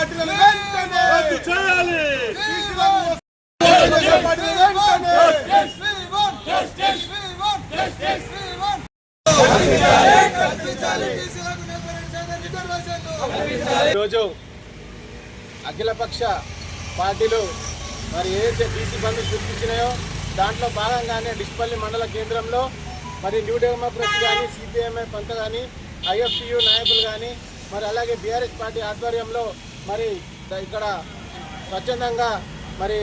పార్టీలను వెంటనే రద్దు చేయాలి. ఈరోజు అఖిలపక్ష పార్టీలు మరి ఏదైతే బీసీ బంధు సృష్టించినాయో దాంట్లో భాగంగానే డిస్పల్లి మండల కేంద్రంలో మరి న్యూ డెమోక్రసీ కానీ సిపిఎంఐ పంత కానీ ఐఎఫ్టియు నాయకులు కానీ మరి అలాగే బీఆర్ఎస్ పార్టీ ఆధ్వర్యంలో మరి ఇక్కడ స్వచ్ఛందంగా మరి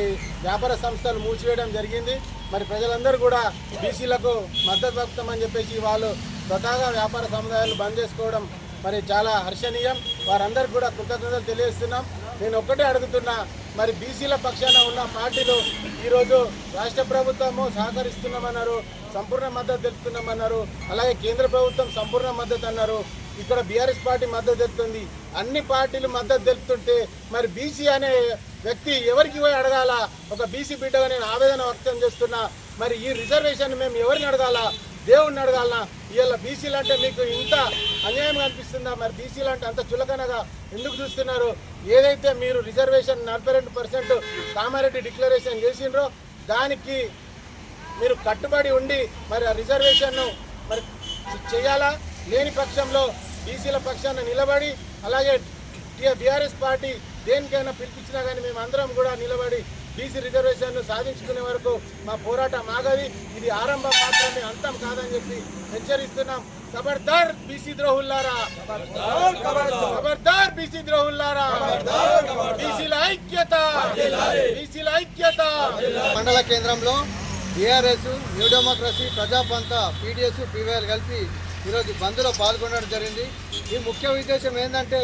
వ్యాపార సంస్థలు మూసివేయడం జరిగింది. మరి ప్రజలందరూ కూడా బీసీలకు మద్దతు వస్తామని చెప్పేసి వాళ్ళు స్వతహాగా వ్యాపార సముదాయాలు బంద్ చేసుకోవడం మరి చాలా హర్షణీయం. వారందరికీ కూడా కృతజ్ఞతలు తెలియజేస్తున్నాం. నేను ఒక్కటే అడుగుతున్నా మరి బీసీల పక్షాన ఉన్న పార్టీలు ఈరోజు రాష్ట్ర ప్రభుత్వము సహకరిస్తున్నామన్నారు సంపూర్ణ మద్దతు తెలుపుతున్నామన్నారు అలాగే కేంద్ర ప్రభుత్వం సంపూర్ణ మద్దతు అన్నారు. ఇక్కడ బీఆర్ఎస్ పార్టీ మద్దతు తెలుపుతుంది. అన్ని పార్టీలు మద్దతు తెలుపుతుంటే మరి బీసీ అనే వ్యక్తి ఎవరికి పోయి అడగాల? ఒక బీసీ బిడ్డగా నేను ఆవేదన వ్యక్తం చేస్తున్నా. మరి ఈ రిజర్వేషన్ మేము ఎవరిని అడగాల? దేవుణ్ణి అడగాలనా ఇవాళ బీసీలు అంటే మీకు ఇంత అన్యాయం అనిపిస్తుందా? మరి బీసీలు అంటే అంత చులకనగా ఎందుకు చూస్తున్నారు? ఏదైతే మీరు రిజర్వేషన్ నలభై రెండు పర్సెంట్ కామారెడ్డి డిక్లరేషన్ చేసిండ్రో దానికి మీరు కట్టుబడి ఉండి మరి ఆ రిజర్వేషన్ను మరి చేయాలా? లేని పక్షంలో బీసీల పక్షాన నిలబడి అలాగే బీఆర్ఎస్ పార్టీ దేనికైనా పిలిపించినా కానీ మేము అందరం కూడా నిలబడి బీసీ రిజర్వేషన్ను సాధించుకునే వరకు మా పోరాటం ఆగది ఇది ఆరంభం మాత్రమే అంతం కాదని చెప్పి హెచ్చరిస్తున్నాం ఖబర్దార్ బీసీ ద్రోహుల్లారా ఖబర్దార్ బీసీ ద్రోహుల్లారా బీసీల ఐక్యత బీసీల ఐక్యత మండల కేంద్రంలో బీఆర్ఎస్ న్యూ డెమోక్రసీ ప్రజాపంత పీడిఎస్ పీవైఎల్ కలిపి ఈరోజు బంద్లో పాల్గొనడం జరిగింది. ఈ ముఖ్య ఉద్దేశం ఏంటంటే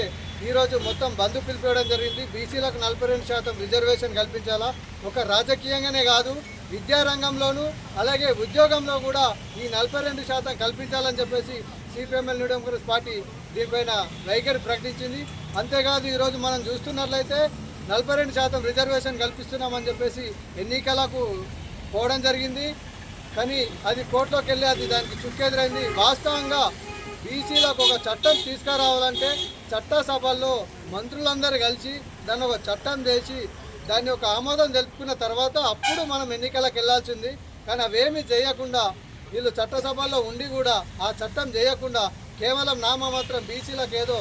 ఈరోజు మొత్తం బంధు పిలిపేయడం జరిగింది. బీసీలకు నలభై రెండు శాతం రిజర్వేషన్ కల్పించాలా? ఒక రాజకీయంగానే కాదు విద్యారంగంలోనూ అలాగే ఉద్యోగంలో కూడా ఈ నలభై రెండు శాతం కల్పించాలని చెప్పేసి సిపిఎంఎల్ న్యూ డెమోక్రసీ పార్టీ దీనిపైన వైఖరి ప్రకటించింది. అంతేకాదు ఈరోజు మనం చూస్తున్నట్లయితే నలభై రెండు శాతం రిజర్వేషన్ కల్పిస్తున్నామని చెప్పేసి ఎన్నికలకు పోవడం జరిగింది. కానీ అది కోర్టులోకి వెళ్ళి అది దానికి చుక్కెదురైంది. వాస్తవంగా బీసీలకు ఒక చట్టం తీసుకురావాలంటే చట్టసభల్లో మంత్రులందరూ కలిసి దాన్ని ఒక చట్టం చేసి దాన్ని ఒక ఆమోదం తెలుపుకున్న తర్వాత అప్పుడు మనం ఎన్నికలకు వెళ్ళాల్సింది. కానీ అవేమీ చేయకుండా వీళ్ళు చట్టసభల్లో ఉండి కూడా ఆ చట్టం చేయకుండా కేవలం నామమాత్రం బీసీలకు ఏదో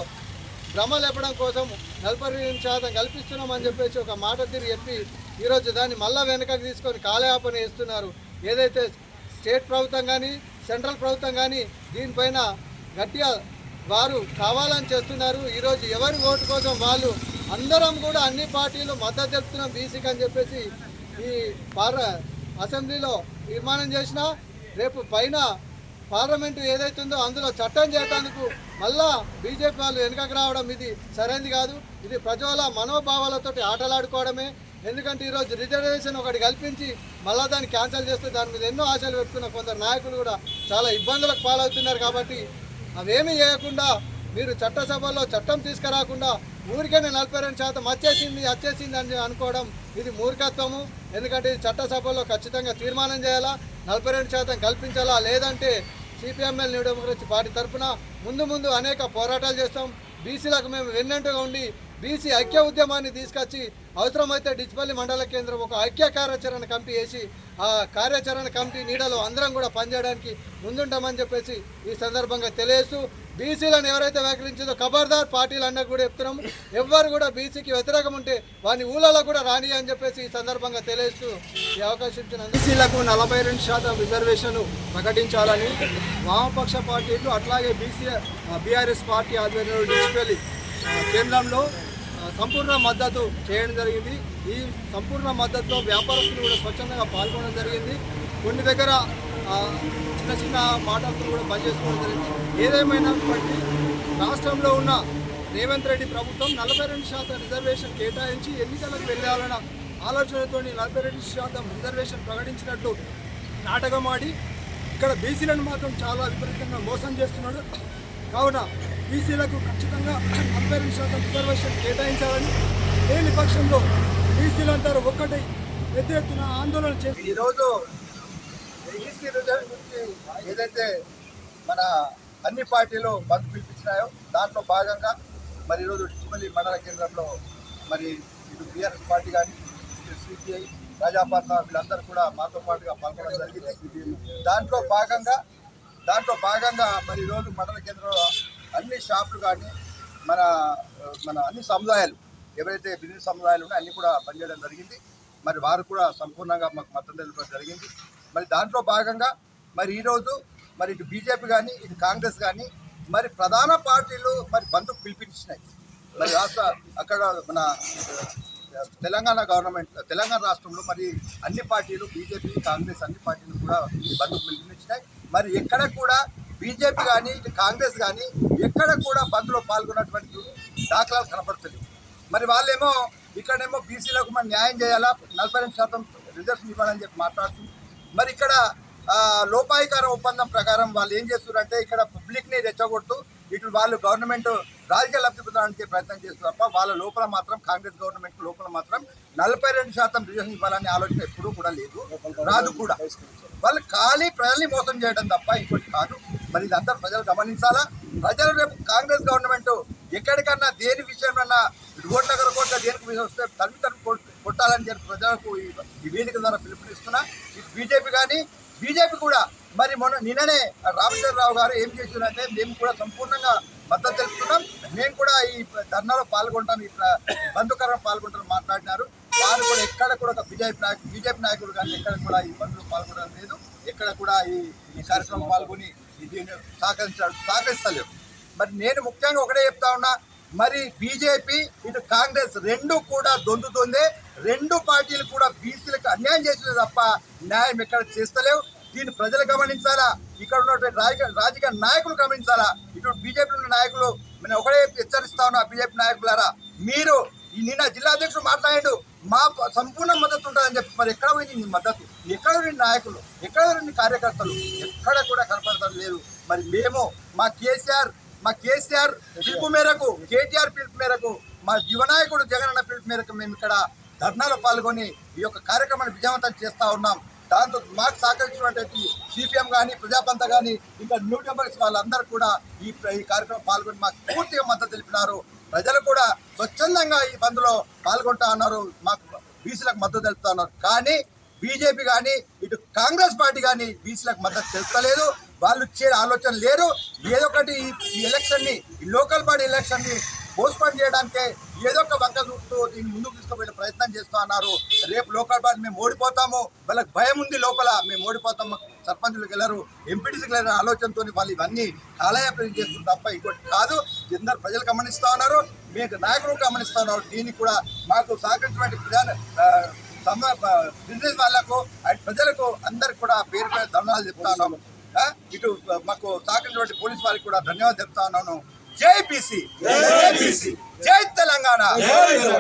భ్రమ లేపడం కోసం నలభై రెండు శాతం కల్పిస్తున్నామని చెప్పేసి ఒక మాట తిరిగి చెప్పి ఈరోజు దాన్ని మళ్ళా వెనకకి తీసుకొని కాలయాపన చేస్తున్నారు. ఏదైతే స్టేట్ ప్రభుత్వం కానీ సెంట్రల్ ప్రభుత్వం కానీ దీనిపైన గట్టిగా వారు కావాలని చేస్తున్నారు. ఈరోజు ఎవరి ఓటు కోసం వాళ్ళు అందరం కూడా అన్ని పార్టీలు మద్దతు తెలుపుతున్నాం బీసీకి అని చెప్పేసి ఈ పార్ల అసెంబ్లీలో తీర్మానం చేసినా రేపు పైన పార్లమెంటు ఏదైతుందో అందులో చట్టం చేయడానికి మళ్ళా బీజేపీ వాళ్ళు వెనుకకు రావడం ఇది సరైనది కాదు. ఇది ప్రజల మనోభావాలతోటి ఆటలాడుకోవడమే. ఎందుకంటే ఈరోజు రిజర్వేషన్ ఒకటి కల్పించి మళ్ళా దాన్ని క్యాన్సిల్ చేస్తే దాని మీద ఎన్నో ఆశలు పెట్టుకున్న కొందరు నాయకులు కూడా చాలా ఇబ్బందులకు పాలవుతున్నారు కాబట్టి అవేమీ చేయకుండా మీరు చట్టసభలో చట్టం తీసుకురాకుండా ఊరికైనా నలభై రెండు శాతం వచ్చేసింది వచ్చేసింది అని అనుకోవడం ఇది మూర్ఖత్వము. ఎందుకంటే ఇది చట్టసభలో ఖచ్చితంగా తీర్మానం చేయాలా నలభై రెండు శాతం కల్పించాలా లేదంటే సిపిఎంఎల్ న్యూ డెమోక్రసీ పార్టీ తరఫున ముందు ముందు అనేక పోరాటాలు చేస్తాం. బీసీలకు మేము వెన్నెంటుగా ఉండి బీసీ ఐక్య ఉద్యమాన్ని తీసుకొచ్చి అవసరమైతే డిచ్పల్లి మండల కేంద్రం ఒక ఐక్య కార్యాచరణ కమిటీ వేసి ఆ కార్యాచరణ కమిటీ నీడలో అందరం కూడా పనిచేయడానికి ముందుంటామని చెప్పేసి ఈ సందర్భంగా తెలియజేస్తూ బీసీలను ఎవరైతే వ్యాఖ్యించిందో ఖబర్దార్ పార్టీలు అన్నకు కూడా చెప్తున్నాము. ఎవ్వరు కూడా బీసీకి వ్యతిరేకం ఉంటే వాని ఊళ్ళలో కూడా రాని అని చెప్పేసి ఈ సందర్భంగా తెలియజేస్తూ ఈ అవకాశం ఇచ్చిన బీసీలకు నలభై రెండు శాతం రిజర్వేషన్ ప్రకటించాలని వామపక్ష పార్టీలు అట్లాగే బీసీ బీఆర్ఎస్ పార్టీ ఆధ్వర్యంలో డిజిటల్ కేంద్రంలో సంపూర్ణ మద్దతు చేయడం జరిగింది. ఈ సంపూర్ణ మద్దతులో వ్యాపారస్తులు కూడా స్వచ్ఛందంగా పాల్గొనడం జరిగింది. కొన్ని దగ్గర చిన్న చిన్న మాటలతో కూడా పనిచేసుకోవడం జరిగింది. ఏదేమైనప్పటికీ రాష్ట్రంలో ఉన్న రేవంత్ రెడ్డి ప్రభుత్వం నలభై రెండు శాతం రిజర్వేషన్ కేటాయించి ఎన్నికలకు వెళ్ళాలన్న ఆలోచనతో నలభై రెండు శాతం రిజర్వేషన్ ప్రకటించినట్లు నాటకం ఆడి ఇక్కడ బీసీలను మాత్రం చాలా విపరీతంగా మోసం చేస్తున్నాడు. కావున బీసీలకు ఖచ్చితంగా నలభై రెండు శాతం రిజర్వేషన్ కేటాయించాలని లేని పక్షంలో బీసీలందరూ ఒక్కటై పెద్ద ఎత్తున ఆందోళన చేసి ఈరోజు ఈసీ గురించి ఏదైతే మన అన్ని పార్టీలు బంద్ పిలిపించినాయో దాంట్లో భాగంగా మరి ఈరోజు డిస్మల్లి మండల కేంద్రంలో మరి ఇటు బీఆర్ఎస్ పార్టీ కానీ సిపిఐ ప్రజాపాలన వీళ్ళందరూ కూడా మాతో పాటుగా పాల్గొనడం జరిగింది. దాంట్లో భాగంగా దాంట్లో భాగంగా మరి ఈరోజు మండల కేంద్రంలో అన్ని షాపులు కానీ మన మన అన్ని సముదాయాలు ఎవరైతే బిజినెస్ సముదాయాలు ఉన్నాయో అన్ని కూడా పనిచేయడం జరిగింది. మరి వారు కూడా సంపూర్ణంగా మాకు మద్దతు తెలపడం జరిగింది. మరి దాంట్లో భాగంగా మరి ఈరోజు మరి ఇటు బీజేపీ కానీ ఇటు కాంగ్రెస్ కానీ మరి ప్రధాన పార్టీలు మరి బంధుకు పిలిపించినాయి. మరి రాష్ట్ర అక్కడ మన తెలంగాణ గవర్నమెంట్ తెలంగాణ రాష్ట్రంలో మరి అన్ని పార్టీలు బీజేపీ కాంగ్రెస్ అన్ని పార్టీలు కూడా బంధుకు పిలిపించినాయి. మరి ఎక్కడ కూడా బీజేపీ కానీ ఇటు కాంగ్రెస్ కానీ ఎక్కడ కూడా బంద్లో పాల్గొన్నటువంటి దాఖలాలు కనపడుతుంది మరి వాళ్ళేమో ఇక్కడేమో బీసీలకు మనం న్యాయం చేయాలా? నలభై రెండు శాతం రిజర్వేషన్ ఇవ్వాలని చెప్పి మాట్లాడుతుంది మరి ఇక్కడ లోపాయికార ఒప్పందం ప్రకారం వాళ్ళు ఏం చేస్తున్నారంటే ఇక్కడ పబ్లిక్ని రెచ్చగొడుతూ ఇటు వాళ్ళు గవర్నమెంట్ రాజకీయ లబ్ధి పొందడానికి ప్రయత్నం చేస్తారు తప్ప వాళ్ళ లోపల మాత్రం కాంగ్రెస్ గవర్నమెంట్ లోపల మాత్రం నలభై రెండు శాతం రిజర్వేషన్ ఇవ్వాలనే ఆలోచన ఎప్పుడూ కూడా లేదు రాదు కూడా. వాళ్ళు ఖాళీ ప్రజల్ని మోసం చేయడం తప్ప ఇంకోటి కాదు. మరి ఇదంతా ప్రజలు గమనించాలా? ప్రజలు రేపు కాంగ్రెస్ గవర్నమెంట్ ఎక్కడికన్నా దేని విషయంలో రోడ్ల కోట్ల దేనికి విషయం వస్తే తల్లి తల్లి కొట్టాలని చెప్పి ప్రజలకు ఈ- వేదిక ద్వారా పిలుపునిస్తున్నా. బీజేపీ కానీ బీజేపీ కూడా మరి మొన్న నిన్ననే రామచంద్రరావు గారు ఏం చేసిందంటే మేము కూడా సంపూర్ణంగా మద్దతు తెలుపుతున్నాం. మేము కూడా ఈ ధర్నాలో పాల్గొంటాం ఈ ప్ర- బంధుకరం పాల్గొంటాం మాట్లాడినారు. వారు కూడా ఎక్కడ కూడా ఒక బీజేపీ నాయకుడు బీజేపీ నాయకుడు కానీ ఎక్కడ కూడా ఈ బంధువులు పాల్గొనడం లేదు. ఎక్కడ కూడా ఈ ఈ కార్యక్రమం పాల్గొని దీన్ని సహకరించాడు సహకరిస్తలేవు. మరి నేను ముఖ్యంగా ఒకటే చెప్తా ఉన్నా మరి బీజేపీ ఇటు కాంగ్రెస్ రెండు కూడా దొందుతుంది. రెండు పార్టీలు కూడా బీసీలకు అన్యాయం చేసింది తప్ప న్యాయం ఎక్కడ చేస్తలేవు. దీన్ని ప్రజలు గమనించాలా? ఇక్కడ ఉన్నటువంటి రాజకీయ రాజకీయ నాయకులు గమనించాలా? ఇటు బీజేపీ ఉన్న నాయకులు నేను ఒకటే హెచ్చరిస్తా ఉన్నా బీజేపీ నాయకులారా మీరు ఈ నిన్న జిల్లా అధ్యక్షుడు మాట్లాడాడు మా సంపూర్ణ మద్దతు ఉంటుందని చెప్పి మరి ఎక్కడ పోయింది నీ మద్దతు? ఎక్కడ రెండు నాయకులు? ఎక్కడ రెండు కార్యకర్తలు? ఎక్కడ కూడా కనపడతారు లేదు. మరి మేము మా కేసీఆర్ మా కేసీఆర్ పిలుపు మేరకు కేటీఆర్ పిలుపు మేరకు మా యువనాయకుడు జగనన్న పిలుపు మేరకు మేము ఇక్కడ ధర్నాలో పాల్గొని ఈ యొక్క కార్యక్రమాన్ని విజయవంతం చేస్తూ ఉన్నాం. దాంతో మాకు సహకరించినటువంటి సిపిఎం కానీ ప్రజాపంత కానీ ఇంకా న్యూ మెంబర్స్ వాళ్ళందరూ కూడా ఈ ఈ కార్యక్రమం పాల్గొని మాకు పూర్తిగా మద్దతు తెలిపినారు. ప్రజలు కూడా స్వచ్ఛందంగా ఈ బంద్లో పాల్గొంటా అన్నారు. మాకు బీసీలకు మద్దతు తెలుపుతా ఉన్నారు కానీ బీజేపీ కానీ ఇటు కాంగ్రెస్ పార్టీ కానీ బీసీలకు మద్దతు తెలుస్తలేదు వాళ్ళు ఇచ్చే ఆలోచన లేరు ఏదో ఒకటి ఈ- ఎలక్షన్ని ఈ లోకల్ బాడీ ఎలక్షన్ని పోస్ట్పోన్ చేయడానికే ఏదో ఒక వంక చూపుతూ దీన్ని ముందుకు తీసుకుపోయే ప్రయత్నం చేస్తూ అన్నారు. రేపు లోకల్ బాడీ మేము ఓడిపోతాము. వాళ్ళకి భయం ఉంది లోపల మేము ఓడిపోతాము. సర్పంచులకు వెళ్ళరు ఎంపీటీసీకి వెళ్ళారు ఆలోచనతో వాళ్ళు ఇవన్నీ కాలయాపన చేస్తుంది తప్ప ఇంకోటి కాదు. అందరు ప్రజలు గమనిస్తూ ఉన్నారు. మీకు నాయకులు గమనిస్తూ ఉన్నారు. దీనికి కూడా మాకు సహకరించినటువంటి ప్రజా బిజినెస్ వాళ్ళకు అండ్ ప్రజలకు అందరికి కూడా పేరు పేరు ధన్యవాదాలు చెప్తా ఉన్నాము. ఇటు మాకు సహకరించినటువంటి పోలీస్ వారికి కూడా ధన్యవాదాలు చెప్తా ఉన్నాను. జై బీసీ. జై తెలంగాణ.